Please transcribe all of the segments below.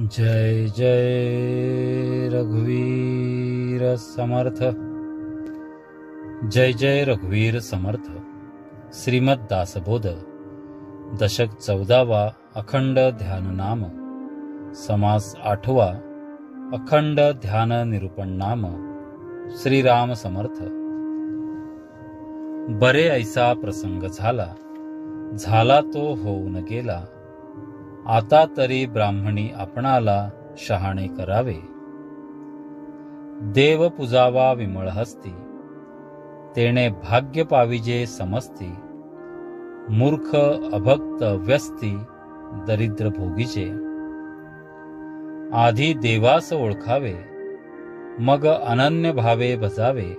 जय जय रघुवीर समर्थ। जय जय रघुवीर समर्थ। श्रीमद दासबोध। दशक चौदावा अखंड ध्यान नाम। समास आठवा अखंड ध्यान निरूपण नाम। श्रीराम समर्थ। बरे ऐसा प्रसंग झाला। झाला तो होऊन गेला। आता तरी ब्राह्मणी आपणाला शहाणे करावे. देव पुजावा विमळ हस्ती तेणे भाग्य पाविजे समस्ती मूर्ख अभक्त व्यस्ती दरिद्र भोगीचे. आधी देवास ओळखावे मग अनन्य भावे भजावे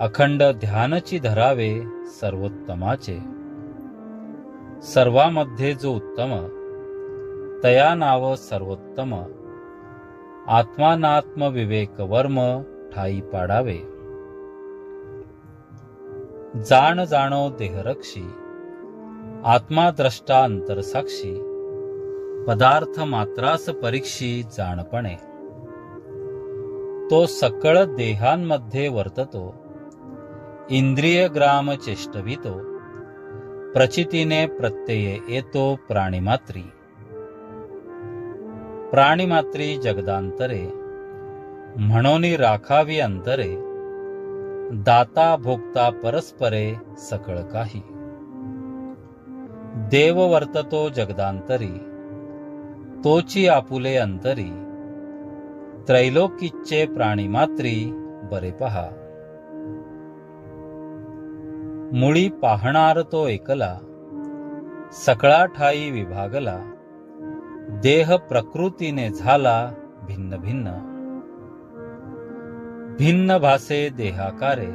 अखंड ध्यानची धरावे सर्वोत्तमाचे. सर्वामध्ये जो उत्तम तया नाव सर्वोत्तम. आत्मानात्म विवेक वर्म ठाई पाडावे. जाण जाणो देहरक्षी आत्माद्रष्टा अंतरसाक्षी पदार्थ मात्रास परीक्षी जाणपणे. तो सकळ देहांमध्ये वर्ततो इंद्रिय ग्राम चेष्टवितो प्रचितीने प्रत्यय येतो प्राणीमात्री. प्राणीमात्री जगदांतरे म्हणून राखावी अंतरे दाता भोगता परस्परे सकळ काही. देव वर्ततो जगदांतरी तोची आपुले अंतरी त्रैलोकीचे प्राणीमात्री बरे पहा. मुळी पाहणार तो एकला सकळा ठाई विभागला देह प्रकृतीने झाला भिन्न भिन्न. भिन्न भासे देहाकारे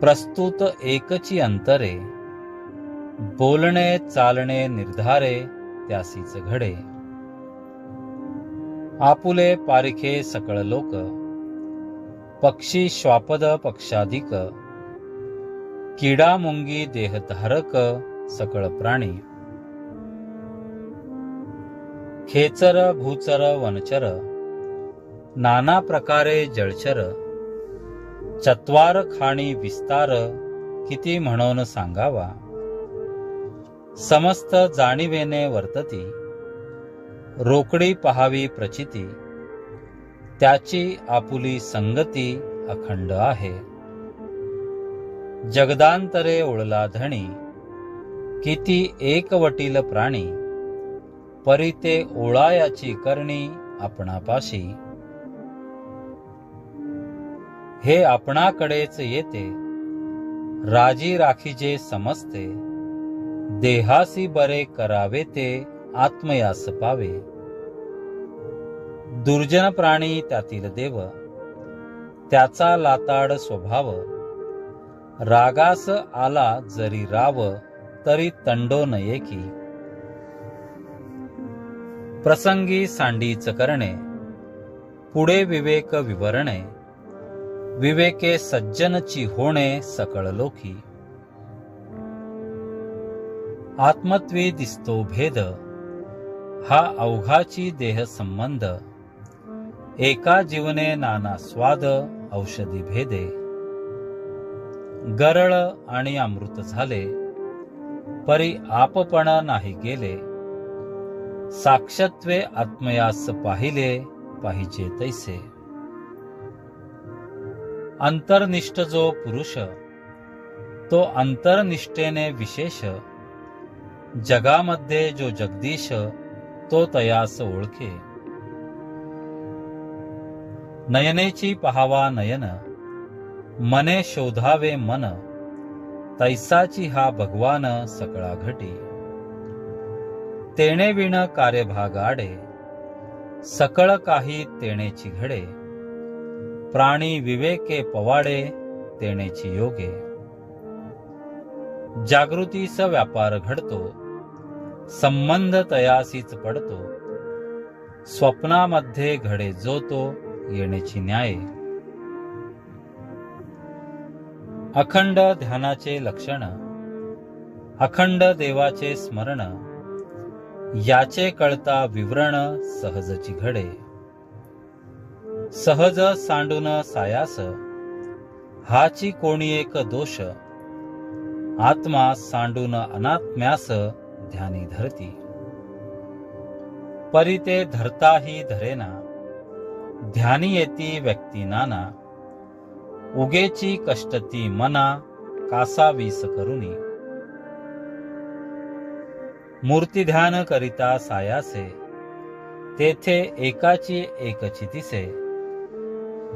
प्रस्तुत एकची अंतरे बोलणे चालणे निर्धारे त्यासीच घडे. आपुले पारिखे सकळ लोक पक्षी श्वापद पक्षाधिक किडा मुंगी देहधारक सकळ प्राणी. खेचर भूचर वनचर नाना प्रकारे जळचर चत्वार खाणी विस्तार किती म्हणून सांगावा? समस्त जाणीवेने वर्तती रोकडी पहावी प्रचिती त्याची आपुली संगती अखंड आहे. जगदांतरे ओळला धणी किती एकवटील प्राणी परिते ओळायाची करणी आपणापाशी. हे आपणाकडेच येते. राजी राखीजे समजते. देहासी बरे करावे ते आत्मयास पावे. दुर्जन प्राणी त्यातील देव. त्याचा लाताड स्वभाव. रागास आला जरी राव तरी तंडो नये की. प्रसंगी सांडीच करणे. पुढे विवेक विवरणे. विवेके सज्जनची होणे सकळ लोकी आत्मत्वी दिसतो भेद. हा अवघाची देह संबंध. एका जीवने नाना स्वाद औषधी भेदे. गरळ आणि अमृत झाले. परी आपपण नाही गेले. साक्षत्वे आत्मयास पाहिले पाहिजे तैसे. अंतर्निष्ठ जो पुरुष तो अंतर्निष्ठेने विशेष. जगामध्ये जो जगदीश तो तयास ओळखे. नयनेची पहावा नयन मने शोधावे मन तैसाची हा भगवान सकळा घटी तेणे विण कार्यभागाडे सकळ काही तेणेची घडे प्राणी विवेके पवाडे तेणेची योगे. जागृतीस व्यापार घडतो संबंध तयासीच पडतो स्वप्नामध्ये घडे जो तो येण्याची न्याय. अखंड ध्यानाचे लक्षण अखंड देवाचे स्मरण याचे कळता विवरण सहजची घडे. सहज सांडून सायास हाची कोणी एक दोष. आत्मा सांडून अनात्म्यास ध्यानी धरती. परी ते धरताही धरेना ध्यानी येती व्यक्ती नाना. उगेची कष्टती मना कासावीस करुनी. मूर्ती ध्यान करिता सायासे तेथे एकाची एकची दिसे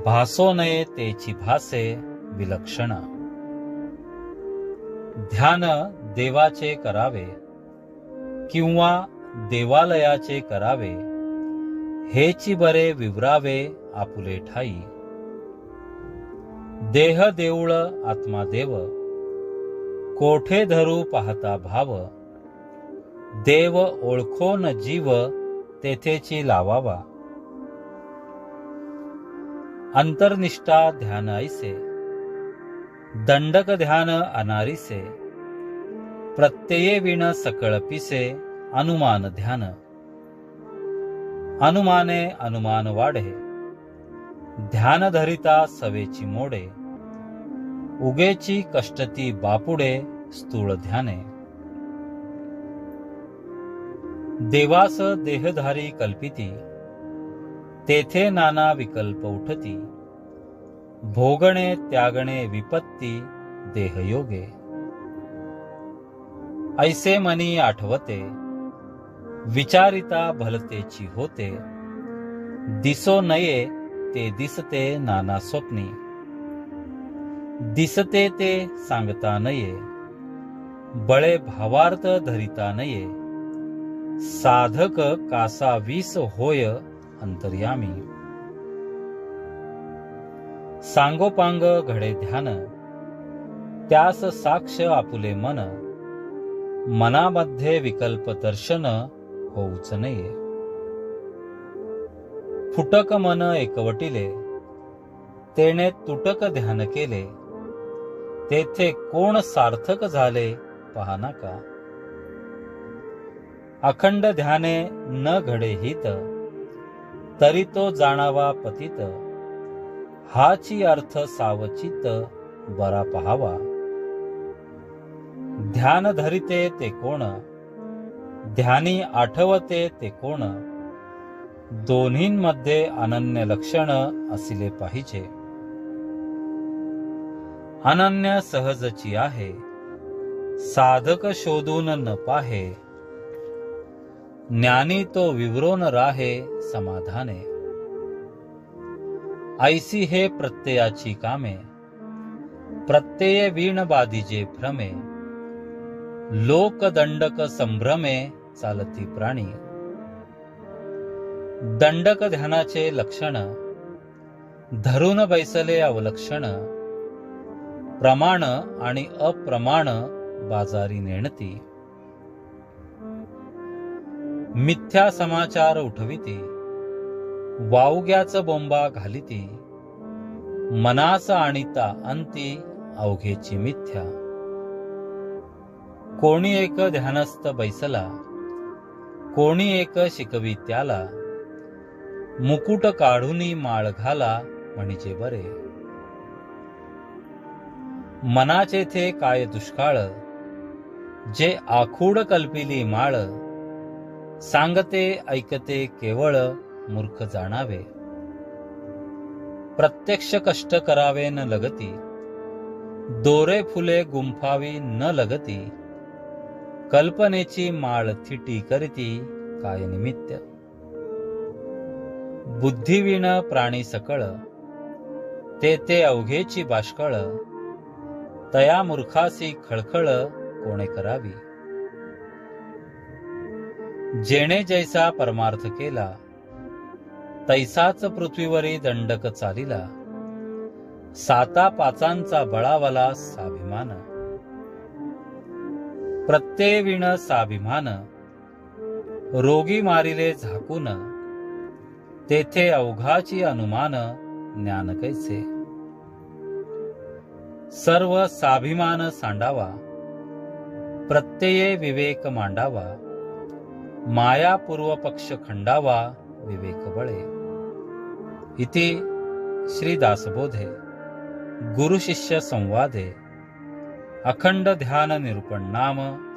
भासो नये तेची भासे विलक्षण. ध्यान देवाचे करावे किंवा देवालयाचे करावे हेची बरे विवरावे आपुले ठाई. देह देऊळ आत्मा देव कोठे धरू पाहता भाव देव ओळखोन जीव तेथेची लावावा. अंतर्निष्ठा ध्यान ऐसे. दंडक ध्यान अनारिसे. प्रत्यये विण सकळ पिसे अनुमान ध्यान. अनुमाने अनुमान वाढे. ध्यान धरिता सवेची मोडे. उगेची कष्टती बापुडे स्थूळ ध्याने. देवास देहधारी कल्पिती तेथे नाना विकल्प उठती. भोगणे त्यागणे विपत्ती देहयोगे. ऐसे मनी आठवते विचारिता भलतेची होते. दिसो नये ते दिसते नाना स्वप्नी. दिसते ते सांगता नये बळे भावार्थ धरिता नये. साधक कासा वीस होय अंतर्यामी. सांगोपांग घडे ध्यान त्यास साक्ष आपुले मन मनामध्ये विकल्प दर्शन होऊच नये. फुटक मन एकवटिले तेने तुटक ध्यान केले तेथे कोण सार्थक झाले पहा का अखंड ध्याने न घडे हित तरी तो जाणावा पतित. हाची अर्थ सावचित बरा पहावा. ध्यान धरिते ते कोण ध्यानी आठवते ते कोण दोन्हींमध्ये अनन्य लक्षण असले पाहिजे. अनन्य सहजची आहे साधक शोधून न पाहे ज्ञानी तो विवरोन राहे समाधाने. ऐसी हे प्रत्ययाची कामे प्रत्यय वीण बाधीजे भ्रमे लोकदंडक संभ्रमे चालती प्राणी. दंडक ध्यानाचे लक्षण धरून बैसले अवलक्षण प्रमाण आणि अप्रमाण बाजारी नेणती. मिथ्या समाचार उठविती. वावग्याच बोंबा घालिती. मनास आणिता अंती अवघेची मिथ्या. कोणी एक ध्यानस्थ बैसला कोणी एक शिकवी त्याला. मुकुट काढूनी माळ घाला म्हणजे बरे. मनाचे थे काय दुष्काळ जे आखूड कल्पिली माळ सांगते ऐकते केवळ मूर्ख जाणावे. प्रत्यक्ष कष्ट करावे न लगती दोरे फुले गुंफावी न लगती कल्पनेची माळ थिटी करती काय निमित्त. बुद्धिवीण प्राणी सकळ ते ते अवघेची बाष्कळ तया मूर्खासी खळखळ कोणे करावी. जेणे जैसा परमार्थ केला तैसाच पृथ्वीवरी दंडक चालिला. साता पाचांचा बळावाला साभिमान प्रत्येविण साभिमान रोगी मारिले झाकून तेथे अवघाची अनुमान ज्ञान कैसे? सर्व साभिमान सांडावा प्रत्यये विवेक मांडावा. मायापूर्व पक्ष खंडावा विवेक बळे इति श्री दासबोधे गुरु शिष्य संवादे अखंड ध्यान निरूपण नाम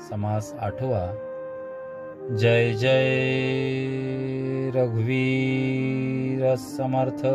समास आठवा. जय जय रघुवीर समर्थ.